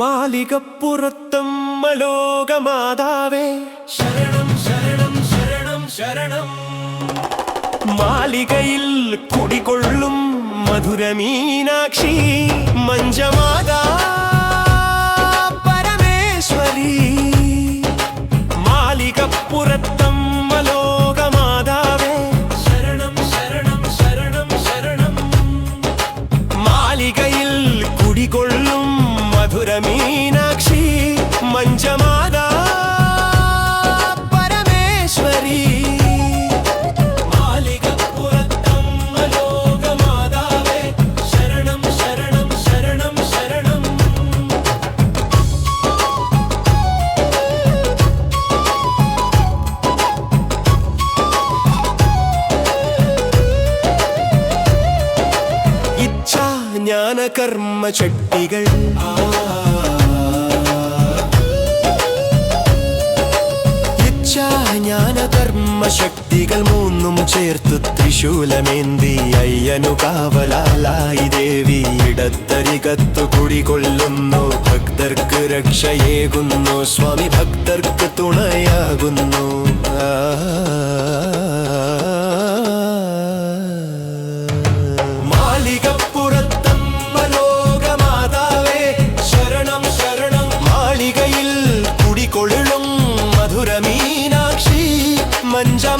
മാലികപ്പുറത്തമ്മ ലോകമാതാവേ ശരണം ശരണം ശരണം ശരണം. മാളികയിൽ കുടികൊള്ളും മധുരമീനാക്ഷി. മഞ്ചമാതാ ജ്ഞാന കർമ്മ കർമ്മ ശക്തികൾ മൂന്നും ചേർത്ത് ത്രിശൂലമേന്തി അയ്യനു കാവലാലായി ദേവി ഇടത്തരികത്തു കുടികൊള്ളുന്നു. ഭക്തർക്ക് രക്ഷയേകുന്നു. സ്വാമി ഭക്തർക്ക് തുണയാകുന്നു. മാളികപ്പുറത്തമ്മ മഞ്ചമാതാ പരമേശ്വരി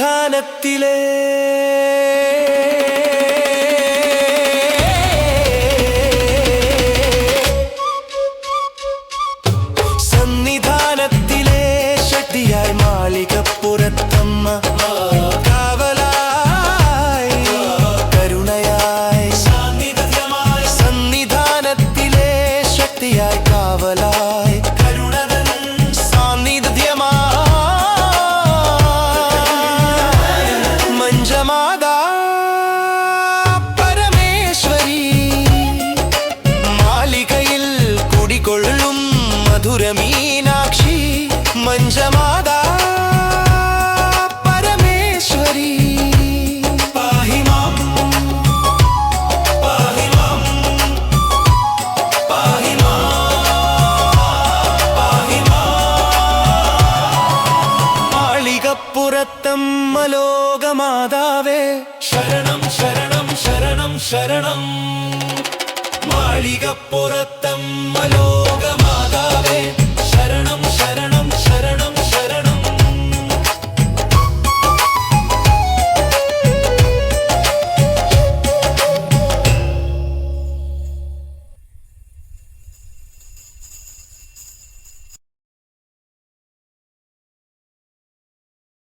സന്നിധാനത്തിലെ മധുരമീനാക്ഷി മഞ്ചമാതാ പരമേശ്വരി പാഹിമാം പാഹിമാം പാഹിമാം മാളികപ്പുറത്തമ്മ ലോകമാതാവേ ശരണം ശരണം ശരണം ശരണം മാളികപ്പുറത്തമ്മ ലോക